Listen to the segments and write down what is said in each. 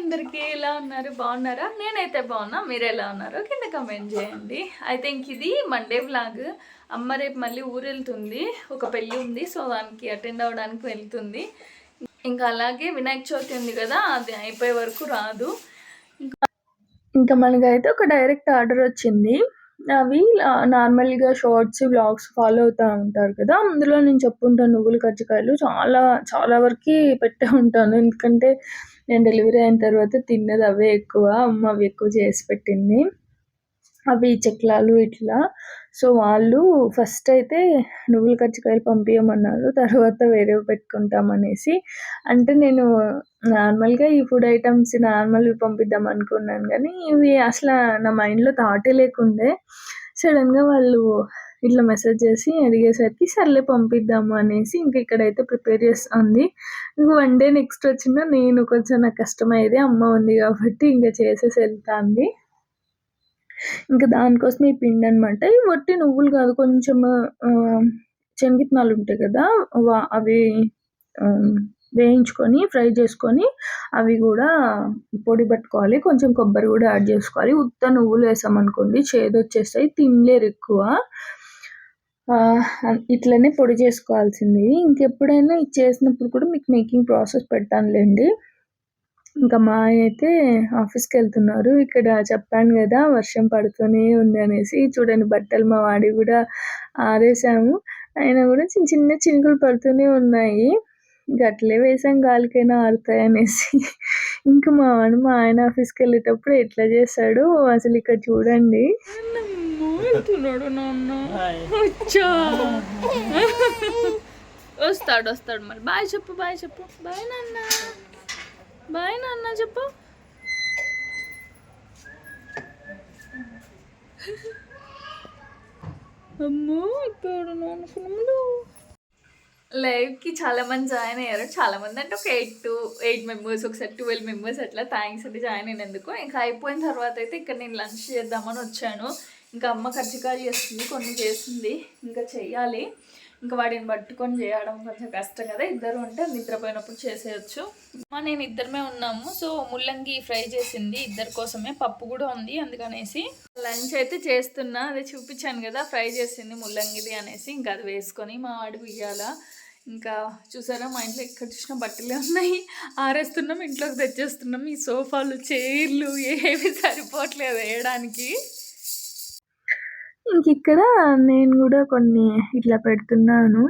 అందరికీ ఎలా ఉన్నారు? బాగున్నారా? నేనైతే బాగున్నా. మీరు ఎలా ఉన్నారో కింద కమెంట్ చేయండి. ఐ థింక్ ఇది మండే వ్లాగ్ అమ్మ రేపు మళ్ళీ ఊరు వెళ్తుంది ఒక పెళ్ళి ఉంది సో దానికి అటెండ్ అవ్వడానికి వెళ్తుంది. ఇంకా అలాగే వినాయక చవితి ఉంది కదా అది అయిపోయే వరకు రాదు. ఇంకా మనకైతే ఒక డైరెక్ట్ ఆర్డర్ వచ్చింది. అవి నార్మల్గా షార్ట్స్ బ్లాగ్స్ ఫాలో అవుతూ ఉంటారు కదా. అందులో నేను చెప్పుంటాను నువ్వులు కజ్జికాయలు. చాలా చాలా వరకు పెట్టే ఉంటాను. ఎందుకంటే నేను డెలివరీ అయిన తర్వాత తిన్నది అవే ఎక్కువ అమ్మ అవి ఎక్కువ చేసి పెట్టింది. అవి చెక్లాలు ఇట్లా. సో వాళ్ళు ఫస్ట్ అయితే నువ్వుల కజ్జికాయలు పంపించమన్నారు తర్వాత వేరేవి పెట్టుకుంటామనేసి. అంటే నేను నార్మల్గా ఈ ఫుడ్ ఐటమ్స్ నార్మల్వి పంపిద్దాం అనుకున్నాను కానీ ఇవి అసలు నా మైండ్లో థాటే లేకుండే. సడన్గా వాళ్ళు ఇట్లా మెసేజ్ చేసి అడిగేసరికి సర్లే పంపిద్దాము అనేసి ఇంక ఇక్కడైతే ప్రిపేర్ చేస్తుంది. ఇంక వన్ డే నెక్స్ట్ వచ్చిన నేను కొంచెం నాకు కష్టమయ్యేది అమ్మ ఉంది కాబట్టి ఇంకా చేసేసి వెళ్తాంది. ఇంకా దానికోసం ఈ పిండి అనమాట ఈ వట్టి నువ్వులు కాదు కొంచెం శనగిత్తనాలు ఉంటాయి కదా వా అవి వేయించుకొని ఫ్రై చేసుకొని అవి కూడా పొడి పట్టుకోవాలి. కొంచెం కొబ్బరి కూడా యాడ్ చేసుకోవాలి. ఉత్త నువ్వులు వేసామనుకోండి చేదు వచ్చేస్తాయి తినలేరు ఎక్కువ. ఇట్లనే పొడి చేసుకోవాల్సింది. ఇంకెప్పుడైనా ఇది చేసినప్పుడు కూడా మీకు మేకింగ్ ప్రాసెస్ పెడతానులేండి. ఇంకా మా అయితే ఆఫీస్కి వెళ్తున్నారు ఇక్కడ చెప్పాను కదా వర్షం పడుతూనే ఉంది అనేసి. చూడండి బట్టలు మా వాడి కూడా ఆరేసాము. అయినా కూడా చిన్న చిన్న చినుకులు పడుతూనే ఉన్నాయి. గట్లే వేసాం గాలికైనా ఆరుతాయి అనేసి. ఇంకా మా వాడు మా ఆయన ఆఫీస్కి వెళ్ళేటప్పుడు ఎట్లా చేస్తాడు అసలు ఇక్కడ చూడండి. వస్తాడు వస్తాడు మరి. బాయ్ చెప్పు బాయ్ చెప్పు. బాయ్ నాన్న. బాయ్ నాన్న చెప్పు. అమ్మో ఇప్పుడు అనుకున్నాము లైవ్కి చాలా మంది జాయిన్ అయ్యారు. చాలా మంది అంటే ఒక ఎయిట్ టు ఎయిట్ మెంబర్స్ ఒకసారి ట్వెల్వ్ మెంబర్స్ అట్లా థ్యాంక్స్ అంటే జాయిన్ అయినందుకు. ఇంకా అయిపోయిన తర్వాత అయితే ఇక్కడ నేను లంచ్ చేద్దామని వచ్చాను. ఇంకా అమ్మ కజ్జికాయలు చేస్తుంది కొన్ని చేస్తుంది. ఇంకా చెయ్యాలి. ఇంకా వాడిని పట్టుకొని చేయడం కొంచెం కష్టం కదా. ఇద్దరు ఉంటే నిద్రపోయినప్పుడు చేసేయచ్చు. నేను ఇద్దరమే ఉన్నాము. సో ముల్లంగి ఫ్రై చేసింది. ఇద్దరి కోసమే పప్పు కూడా ఉంది అందుకనేసి. లంచ్ అయితే చేస్తున్నా. అదే చూపించాను కదా ఫ్రై చేసింది ముల్లంగిది అనేసి. ఇంకా అది వేసుకొని మా వాడికి ఇయ్యాల ఇంకా చూసారా మా ఇంట్లో ఎక్కడ చూసిన బట్టలే ఉన్నాయి. ఆరేస్తున్నాం ఇంట్లోకి తెచ్చేస్తున్నాం. ఈ సోఫాలు చైర్లు ఏవి సరిపోవట్లేదు వేయడానికి. ఇంక ఇక్కడ నేను కూడా కొన్ని ఇట్లా పెడుతున్నాను.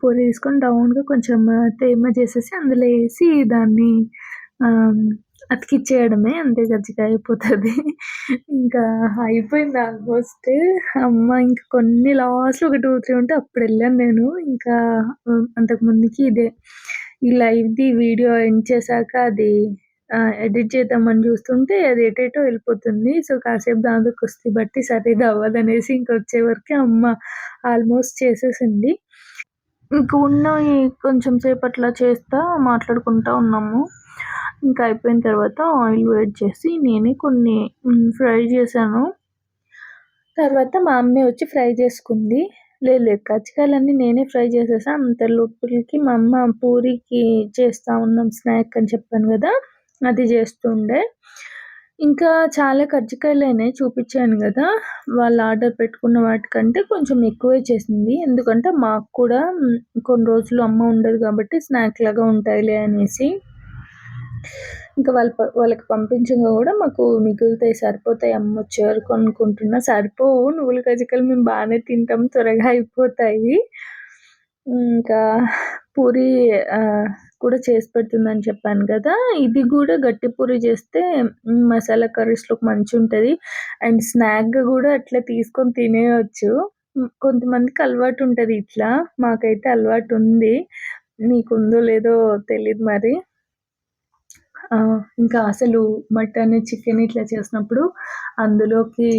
పూరి తీసుకొని రౌండ్గా కొంచెం తేమ చేసేసి అందులో వేసి దాన్ని అతికిచ్చేయడమే. అంతే గజ్జికాయ అయిపోతుంది. ఇంకా అయిపోయింది ఆల్మోస్ట్. అమ్మ ఇంకా కొన్ని లాస్ట్ ఒక టూ త్రీ ఉంటే అప్పుడు వెళ్ళాను నేను. ఇంకా అంతకు ముందుకి ఇదే. ఈ లైవ్ది వీడియో ఎండ్ చేశాక అది ఎడిట్ చేద్దామని చూస్తుంటే అది ఎటేటో వెళ్ళిపోతుంది. సో కాసేపు దాంతో కుస్తీ బట్టి సరిగా అవ్వదనేసి ఇంక వచ్చే వరకు అమ్మ ఆల్మోస్ట్ చేసేసింది. ఇంక ఉన్నవి కొంచెం సేపు అట్లా చేస్తా మాట్లాడుకుంటా ఉన్నాము. ఇంకా అయిపోయిన తర్వాత ఆయిల్ వేడి చేసి నేనే కొన్ని ఫ్రై చేశాను. తర్వాత మా అమ్మే వచ్చి ఫ్రై చేసుకుంది. లేదు లేదు కజ్జికాయలన్నీ నేనే ఫ్రై చేసేసాను అంత లోపలికి మా అమ్మ పూరికి చేస్తా ఉన్నాం స్నాక్ అని చెప్పాను కదా. అది చేస్తుండే. ఇంకా చాలా కజ్జికాయలైనాయి చూపించాను కదా. వాళ్ళు ఆర్డర్ పెట్టుకున్న వాటికంటే కొంచెం ఎక్కువే చేసింది. ఎందుకంటే మాకు కూడా కొన్ని రోజులు అమ్మ ఉండదు కాబట్టి స్నాక్ లాగా ఉంటాయిలే అనేసి. ఇంకా వాళ్ళ వాళ్ళకి పంపించగా కూడా మాకు మిగులుతాయి సరిపోతాయి. అమ్మ వచ్చేవారు కొనుక్కుంటున్నా. సరిపోవు. నువ్వుల కజ్జికాయలు మేము బాగానే తింటాం. త్వరగా అయిపోతాయి. ఇంకా పూరి కూడా చేసి పెడుతుందని చెప్పాను కదా. ఇది కూడా గట్టి పూరి చేస్తే మసాలా కర్రీస్లో మంచి ఉంటుంది. అండ్ స్నాక్గా కూడా అట్లా తీసుకొని తినేయచ్చు. కొంతమందికి అలవాటు ఉంటుంది ఇట్లా. మాకైతే అలవాటు ఉంది. నీకుందో లేదో తెలియదు మరి. ఇంకా అసలు మటన్ చికెన్ ఇట్లా చేసినప్పుడు అందులోకి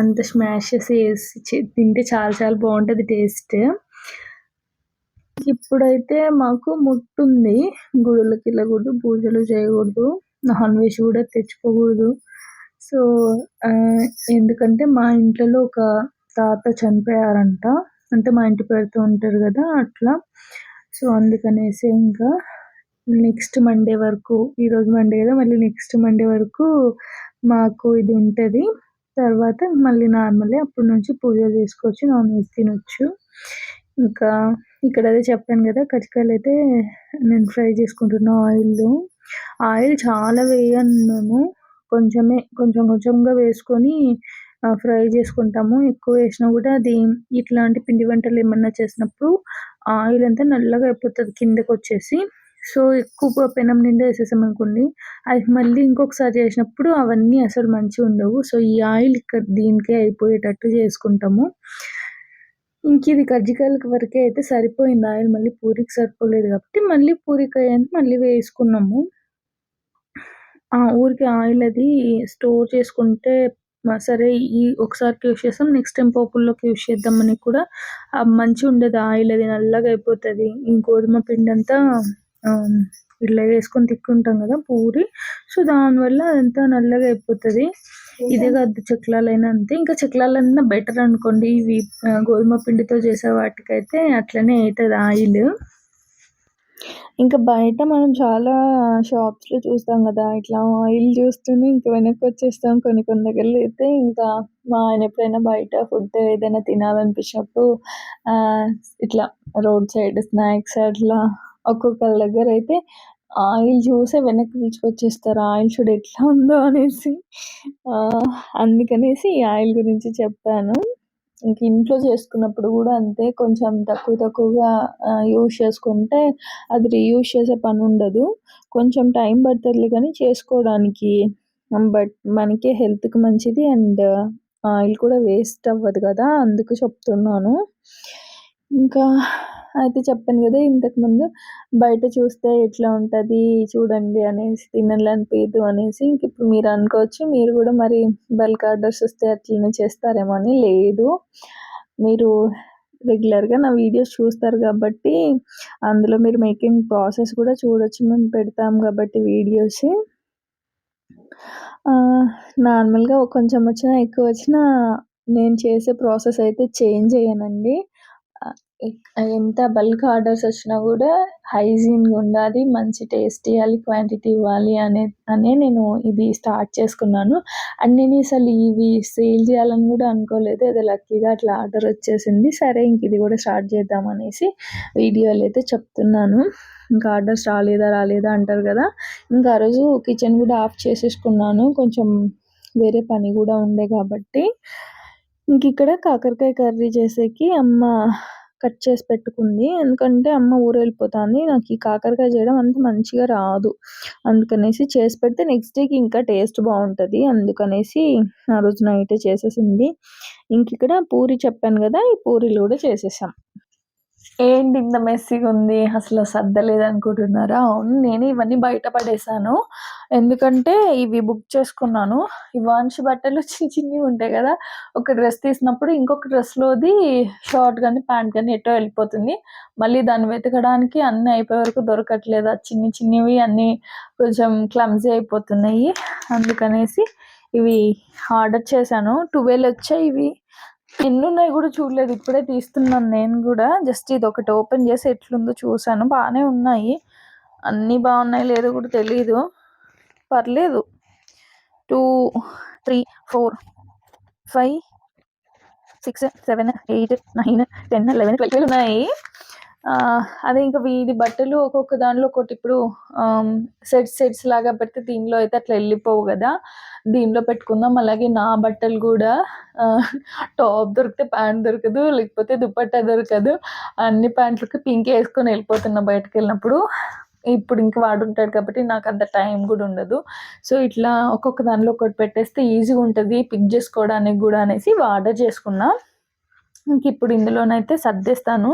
అంత స్మాషెస్ చేసి వేసి తింటే చాలా చాలా బాగుంటుంది టేస్ట్. ఇప్పుడైతే మాకు ముట్టుంది. గుడులకి వెళ్ళకూడదు పూజలు చేయకూడదు నాన్ వెజ్ కూడా తెచ్చుకోకూడదు. సో ఎందుకంటే మా ఇంట్లో ఒక తాత చనిపోయారంట. అంటే మా ఇంటి పేరుతో ఉంటారు కదా అట్లా. సో అందుకనేసి ఇంకా నెక్స్ట్ మండే వరకు ఈరోజు మండే కదా మళ్ళీ నెక్స్ట్ మండే వరకు మాకు ఇది ఉంటుంది. తర్వాత మళ్ళీ నార్మలే అప్పటి నుంచి పూజలు చేసుకోవచ్చు నాన్ వెజ్ తినొచ్చు. ఇంకా ఇక్కడ అదే చెప్పాను కదా కచ్చికాయలు అయితే నేను ఫ్రై చేసుకుంటున్నా ఆయిల్లో ఆయిల్ చాలా వేయను మేము. కొంచెమే కొంచెం కొంచెంగా వేసుకొని ఫ్రై చేసుకుంటాము. ఎక్కువ వేసినా కూడా అది ఇట్లాంటి పిండి వంటలు ఏమన్నా చేసినప్పుడు ఆయిల్ అంతా నల్లగా అయిపోతుంది కిందకి వచ్చేసి సో ఎక్కువ పెనం నిండా వేసేసాం అనుకోండి అది మళ్ళీ ఇంకొకసారి చేసినప్పుడు అవన్నీ అసలు మంచిగా ఉండవు సో ఈ ఆయిల్ ఇక్కడ దీనికే అయిపోయేటట్టు చేసుకుంటాము. ఇంక ఇది కజ్జికాయలకి వరకే అయితే సరిపోయింది. ఆయిల్ మళ్ళీ పూరికి సరిపోలేదు కాబట్టి మళ్ళీ పూరికి మళ్ళీ వేసుకున్నాము. ఆ ఊరికి ఆయిల్ అది స్టోర్ చేసుకుంటే సరే ఈ ఒకసారికి యూస్ చేస్తాం నెక్స్ట్ టైం పోపుల్లోకి యూస్ చేద్దామని కూడా మంచిగా ఉండదు ఆయిల్ అది నల్లగా అయిపోతుంది. ఈ గోధుమ పిండి అంతా ఇట్లా వేసుకొని తిక్కుంటాం కదా పూరి. సో దానివల్ల అదంతా నల్లగా అయిపోతుంది. ఇదే కాదు చెక్లాలైనా అంతే. ఇంకా చెక్లాలన్నా బెటర్ అనుకోండి. ఇవి గోధుమ పిండితో చేసే వాటికైతే అట్లనే అవుతుంది ఆయిల్. ఇంకా బయట మనం చాలా షాప్స్‌లో చూస్తాం కదా ఇట్లా ఆయిల్ చూస్తూనే ఇంక వెనక్కి వచ్చేస్తాం. కొన్ని కొన్ని దగ్గరలో అయితే ఇంకా మా ఆయన ఎప్పుడైనా బయట ఫుడ్ ఏదైనా తినాలనిపించినప్పుడు ఇట్లా రోడ్ సైడ్ స్నాక్స్ అట్లా ఒక్కొక్కళ్ళ దగ్గర అయితే ఆయిల్ చూసే వెనక్కి పిలుచుకొచ్చేస్తారు. ఆయిల్ చూడు ఎట్లా ఉందో అనేసి. అందుకనేసి ఈ ఆయిల్ గురించి చెప్పాను. ఇంక ఇంట్లో చేసుకున్నప్పుడు కూడా అంతే కొంచెం తక్కువ తక్కువగా యూజ్ చేసుకుంటే అది రీయూజ్ చేసే పని ఉండదు కొంచెం టైం పడుతుంది కానీ చేసుకోవడానికి బట్ మనకే హెల్త్కి మంచిది అండ్ ఆయిల్ కూడా వేస్ట్ అవ్వదు కదా అందుకు చెప్తున్నాను ఇంకా అయితే చెప్పాను కదా ఇంతకుముందు బయట చూస్తే ఎట్లా ఉంటుంది చూడండి అనేసి తినాలనిపించదు అనేసి ఇంక ఇప్పుడు మీరు అనుకోవచ్చు మీరు కూడా మరి బల్క్ ఆర్డర్స్ వస్తే అట్లనే చేస్తారేమో అని లేదు. మీరు రెగ్యులర్గా నా వీడియోస్ చూస్తారు కాబట్టి అందులో మీరు మేకింగ్ ప్రాసెస్ కూడా చూడొచ్చు మేము పెడతాం కాబట్టి వీడియోస్. నార్మల్గా కొంచెం వచ్చినా ఎక్కువ వచ్చినా నేను చేసే ప్రాసెస్ అయితే చేంజ్ అయ్యానండి. ఎంత బల్క్ ఆర్డర్స్ వచ్చినా కూడా హైజీన్గా ఉండాలి మంచి టేస్ట్ ఇవ్వాలి క్వాంటిటీ ఇవ్వాలి అనే అనే నేను ఇది స్టార్ట్ చేసుకున్నాను. అండ్ నేను అసలు ఇవి సేల్ చేయాలని కూడా అనుకోలేదు. ఏదో లక్కీగా అట్లా ఆర్డర్ వచ్చేసింది. సరే ఇంక ఇది కూడా స్టార్ట్ చేద్దాం అనేసి వీడియోలు అయితే చెప్తున్నాను. ఇంకా ఆర్డర్స్ రాలేదా రాలేదా అంటారు కదా. ఇంకా ఆ రోజు కిచెన్ కూడా ఆఫ్ చేసేసుకున్నాను. కొంచెం వేరే పని కూడా ఉండే కాబట్టి. ఇంక ఇక్కడ కాకరకాయ కర్రీ చేసేకి అమ్మ కట్ చేసి పెట్టుకుంది. ఎందుకంటే అమ్మ ఊరెళ్ళిపోతుంది. వెళ్ళిపోతుంది నాకు ఈ కాకరకాయ చేయడం అంత మంచిగా రాదు. అందుకనేసి చేసి పెడితే నెక్స్ట్ డేకి ఇంకా టేస్ట్ బాగుంటుంది. అందుకనేసి ఆ రోజు నైటే చేసేసింది. ఇంక ఇక్కడ పూరి చెప్పాను కదా ఈ పూరీలు కూడా చేసేసాం. ఏంటి ఇంత మెస్సీగా ఉంది అసలు సర్దలేదు అనుకుంటున్నారా అవును నేను ఇవన్నీ బయట పడేసాను ఎందుకంటే ఇవి బుక్ చేసుకున్నాను. ఈ వాన్షి బట్టలు చిన్న చిన్నవి ఉంటాయి కదా? ఒక డ్రెస్ తీసినప్పుడు ఇంకొక డ్రెస్లోది షార్ట్ కానీ ప్యాంట్ కానీ ఎటో వెళ్ళిపోతుంది. మళ్ళీ దాన్ని వెతకడానికి అన్నీ అయిపోయే వరకు దొరకట్లేదు. ఆ చిన్ని చిన్నవి అన్నీ కొంచెం క్లమ్జీ అయిపోతున్నాయి. అందుకనేసి ఇవి ఆర్డర్ చేశాను. టువెల్ వచ్చాయి ఇవి. ఎన్ని ఉన్నాయి కూడా చూడలేదు. ఇప్పుడే తీస్తున్నాను నేను కూడా. జస్ట్ ఇది ఒకటి ఓపెన్ చేసి ఎట్లుందో చూసాను బాగానే ఉన్నాయి. అన్నీ బాగున్నాయి. లేదో కూడా తెలీదు. పర్లేదు. Two three four five six seven eight nine ten eleven twelve ఉన్నాయి. అదే ఇంకా వీడి బట్టలు ఒక్కొక్క దానిలో ఒకటి ఇప్పుడు సెట్స్ సెట్స్ లాగా పెడితే దీనిలో అయితే అట్లా వెళ్ళిపోవు కదా. దీనిలో పెట్టుకుందాం. అలాగే నా బట్టలు కూడా టాప్ దొరికితే ప్యాంట్ దొరకదు లేకపోతే దుప్పట్టా దొరకదు. అన్ని ప్యాంట్లకి పింక్ వేసుకొని వెళ్ళిపోతున్నా బయటకు వెళ్ళినప్పుడు. ఇప్పుడు ఇంక వాడు ఉంటాడు కాబట్టి నాకు అంత టైం కూడా ఉండదు. సో ఇట్లా ఒక్కొక్క దానిలో ఒకటి పెట్టేస్తే ఈజీగా ఉంటుంది. పిక్ చేసుకోవడానికి కూడా అనేసి ఆర్డర్ చేసుకున్నా. ఇంక ఇప్పుడు ఇందులోనైతే సర్దేస్తాను.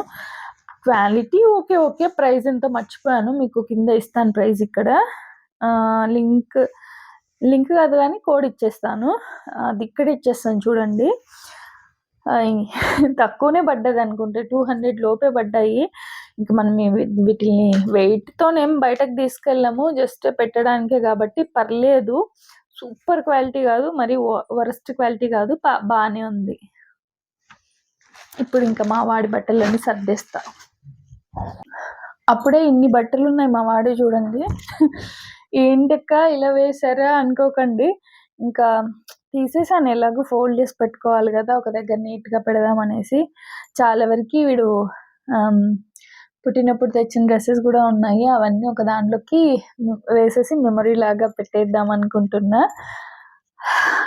Quality okay okay. ప్రైస్ ఎంత మర్చిపోయాను. మీకు కింద ఇస్తాను ప్రైస్ ఇక్కడ. లింక్ లింక్ కాదు కానీ కోడ్ ఇచ్చేస్తాను. అది ఇక్కడ ఇచ్చేస్తాను చూడండి. తక్కువనే పడ్డది అనుకుంటే టూ హండ్రెడ్ లోపే పడ్డాయి. ఇంకా మనం వీటిని వెయిట్తోనేం బయటకు తీసుకెళ్ళాము. జస్ట్ పెట్టడానికే కాబట్టి పర్లేదు. సూపర్ క్వాలిటీ కాదు. మరి వరస్ట్ క్వాలిటీ కాదు. బాగానే ఉంది. ఇప్పుడు ఇంకా మా వాడి బట్టలన్నీ సర్దేస్తాను అప్పుడే ఇన్ని బట్టలు ఉన్నాయి మా వాడే చూడండి. ఏంటక్క ఇలా వేసారా అనుకోకండి. ఇంకా తీసేసాను ఎలాగో ఫోల్డ్ చేసి పెట్టుకోవాలి కదా ఒక దగ్గర నీట్గా పెడదాం అనేసి. చాలా వరకు వీడు పుట్టినప్పుడు తెచ్చిన డ్రెస్సెస్ కూడా ఉన్నాయి. అవన్నీ ఒక దాంట్లోకి వేసేసి మెమరీ లాగా పెట్టేద్దాం అనుకుంటున్నా.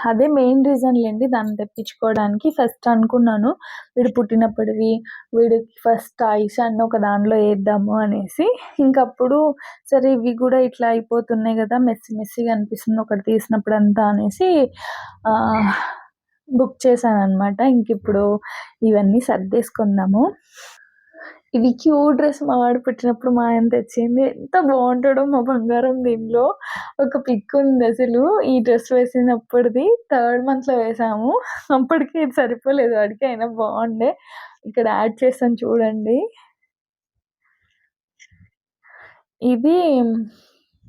అదే మెయిన్ రీజన్ లేండి దాన్ని తెప్పించుకోవడానికి. ఫస్ట్ అనుకున్నాను వీడు పుట్టినప్పటివి వీడికి ఫస్ట్ ఐస్ అన్న ఒక దాంట్లో వేద్దాము అనేసి. ఇంకప్పుడు సరే ఇవి కూడా ఇట్లా అయిపోతున్నాయి కదా మెస్సి మెస్సిగా అనిపిస్తుంది ఒకటి తీసినప్పుడు అంతా అనేసి బుక్ చేశాను అనమాట ఇంక ఇప్పుడు ఇవన్నీ సర్దేసుకుందాము. ఇది క్యూట్ డ్రెస్ మా వాడు పుట్టినప్పుడు మా ఆయన తెచ్చింది. ఎంత బాగుంటాడో మా బంగారం దీనిలో. ఒక పిక్ ఉంది అసలు. ఈ డ్రెస్ వేసినప్పటిది థర్డ్ మంత్లో వేసాము. అప్పటికి ఇది సరిపోలేదు. వాడికి అయినా బాగుండే. ఇక్కడ యాడ్ చేస్తాను చూడండి. ఇది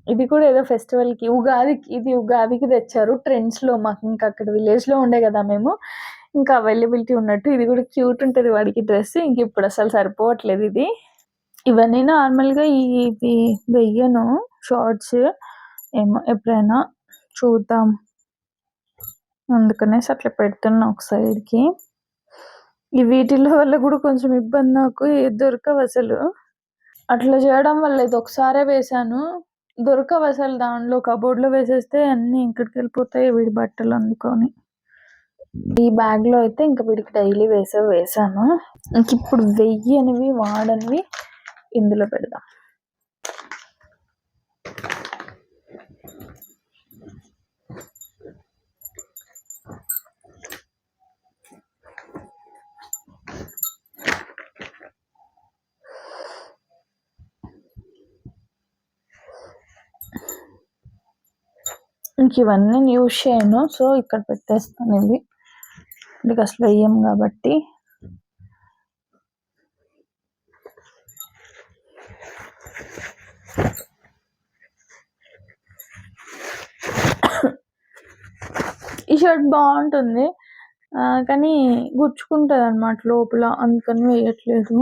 ఇది కూడా ఏదో ఫెస్టివల్కి ఉగాదికి ఇది ఉగాదికి తెచ్చారు. ట్రెండ్స్లో మాకు ఇంకా అక్కడ విలేజ్లో ఉండే కదా మేము. ఇంకా అవైలబిలిటీ ఉన్నట్టు ఇది కూడా క్యూట్ ఉంటుంది వాడికి డ్రెస్ ఇంక ఇప్పుడు అసలు సరిపోవట్లేదు ఇది. ఇవన్నీ నార్మల్గా ఇవి వెయ్యను షార్ట్స్ ఏమో ఎప్పుడైనా చూద్దాం. అందుకనేసి అట్లా పెడుతున్నా ఒక సైడ్కి ఈ వీటిల వల్ల కూడా కొంచెం ఇబ్బంది నాకు ఏది దొరకవు అసలు. అట్లా చేయడం వల్ల ఇది ఒకసారే వేసాను దొరకవు అసలు దానిలో కబోర్డ్లో వేసేస్తే అన్నీ ఇక్కడికి వెళ్ళిపోతాయి వీడి బట్టలు అందుకొని. ఈ బ్యాగ్లో అయితే ఇంకా వీడికి డైలీ వేసే వేసాను. ఇంక ఇప్పుడు అనేవి వాడనివి ఇందులో పెడదాం. ఇంక ఇవన్నీ యూజ్ చేయను. సో ఇక్కడ పెట్టేస్తాను ఇవి. వీడికి అసలు వేయం కాబట్టి. ఈ షర్ట్ బాగుంటుంది. కానీ గుచ్చుకుంటుంది అనమాట లోపల. అందుకని వేయట్లేదు.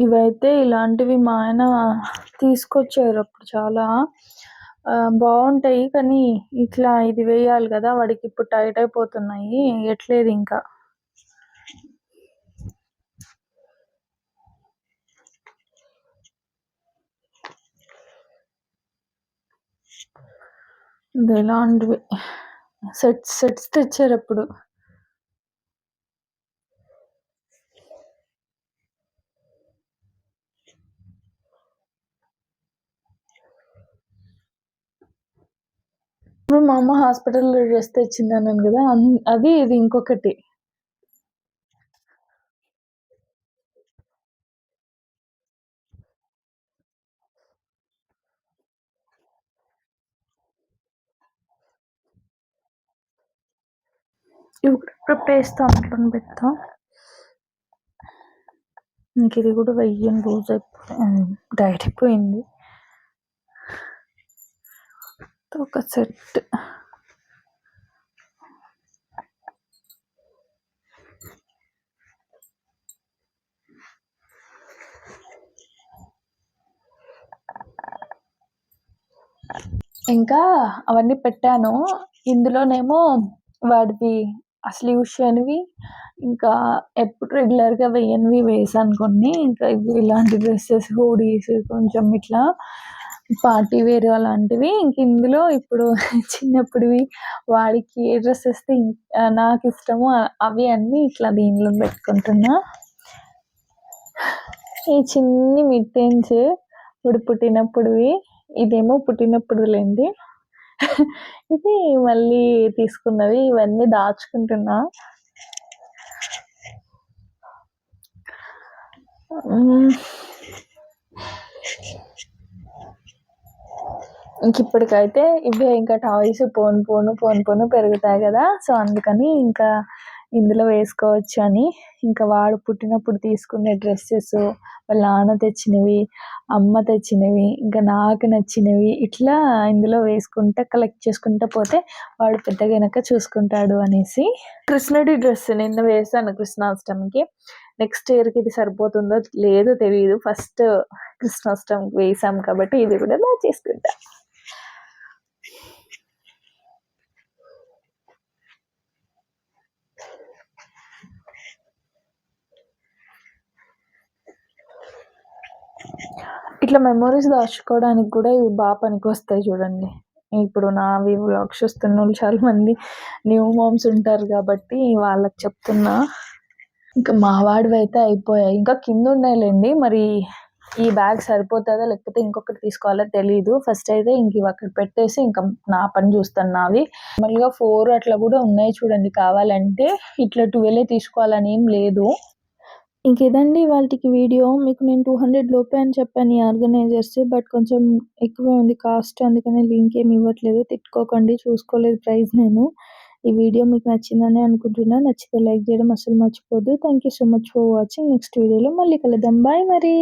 ఇవైతే ఇలాంటివి మా ఆయన తీసుకొచ్చారు అప్పుడు చాలా. బాగుంటాయి కానీ ఇట్లా ఇది వేయాలి కదా వాడికి ఇప్పుడు టైట్ అయిపోతున్నాయి ఎట్లేదు ఇంకా. ఇది ఇలాంటివి సెట్స్ సెట్స్ తెచ్చారు అప్పుడు ఇప్పుడు మా అమ్మ హాస్పిటల్లో డ్రెస్ తెచ్చింది అన్నాను కదా అది ఇది ఇంకొకటి. ఇప్పుడు వేస్తాం అట్లా పెడతాం ఇంక ఇది కూడా వెయ్యని రోజు అయిపోయింది డైట్ అయిపోయింది. ఒక సెట్. ఇంకా అవన్నీ పెట్టాను. ఇందులోనేమో వాడిది అసలు యూస్ చేయనివి ఇంకా ఎప్పుడు రెగ్యులర్గా వేయనివి వేసాను కొన్ని. ఇంకా ఇవి ఇలాంటి డ్రెస్సెస్ హూడీస్ కొంచెం ఇట్లా పార్టీ వేర్ అలాంటివి. ఇంక ఇందులో ఇప్పుడు చిన్నప్పుడువి వాడికి ఏ డ్రెస్ వేస్తే నాకు ఇష్టమో అవి అన్నీ ఇట్లా దీనిలో పెట్టుకుంటున్నా. ఈ చిన్ని మిట్టెన్స్ ఇప్పుడు పుట్టినప్పుడువి ఇదేమో పుట్టినప్పుడు లేండి ఇది మళ్ళీ తీసుకున్నవి ఇవన్నీ దాచుకుంటున్నా. మ్మ్. ఇంక ఇప్పటికైతే ఇవే ఇంకా టాయ్స్ పోను పోను పోను పోను పెరుగుతాయి కదా. సో అందుకని ఇంకా ఇందులో వేసుకోవచ్చు అని. ఇంకా వాడు పుట్టినప్పుడు తీసుకునే డ్రెస్సెస్ వాళ్ళ నాన్న తెచ్చినవి అమ్మ తెచ్చినవి ఇంకా నాకు నచ్చినవి ఇట్లా ఇందులో వేసుకుంటా కలెక్ట్ చేసుకుంటా పోతే వాడు పెద్దగా చూసుకుంటాడు అనేసి. కృష్ణుడి డ్రెస్ నిన్న వేసాను కృష్ణాష్టమికి. నెక్స్ట్ ఇయర్కి ఇది సరిపోతుందో లేదో తెలియదు ఫస్ట్ కృష్ణాష్టమికి వేసాం కాబట్టి ఇది కూడా బాగా చేసుకుంటా. ఇట్లా మెమరీస్ దాచుకోవడానికి కూడా ఇవి బాగా పనికొస్తాయి చూడండి. ఇప్పుడు నావి వ్లాగ్స్ చూస్తున్న వాళ్ళు చాలా మంది న్యూ మామ్స్ ఉంటారు కాబట్టి వాళ్ళకి చెప్తున్నా. ఇంకా మా వాడివి అయితే అయిపోయాయి. ఇంకా కింద ఉన్నాయిలేండి. మరి ఈ బ్యాగ్ సరిపోతుందా లేకపోతే ఇంకొకటి తీసుకోవాలో తెలియదు ఫస్ట్ అయితే ఇంక ఇవి అక్కడ పెట్టేసి ఇంకా నా పని చూస్తాను నావి. నార్మల్గా ఫోర్ అట్లా కూడా ఉన్నాయి చూడండి కావాలంటే. ఇట్లా ట్వెల్వ్ తీసుకోవాలని ఏం లేదు. ఇంకేదండి వాళ్ళకి వీడియో. మీకు నేను టూ హండ్రెడ్ లోపే అని చెప్పాను ఈ ఆర్గనైజర్స్ బట్ కొంచెం ఎక్కువే ఉంది కాస్ట్. అందుకని లింక్ ఏమి ఇవ్వట్లేదు. తిట్టుకోకండి చూసుకోలేదు ప్రైస్ నేను. ఈ వీడియో మీకు నచ్చిందని అనుకుంటున్నా. నచ్చితే లైక్ చేయడం అసలు మర్చిపోద్దు. Thank you so much for watching next వీడియోలో మళ్ళీ కలుద్దాం. బాయ్ మరి.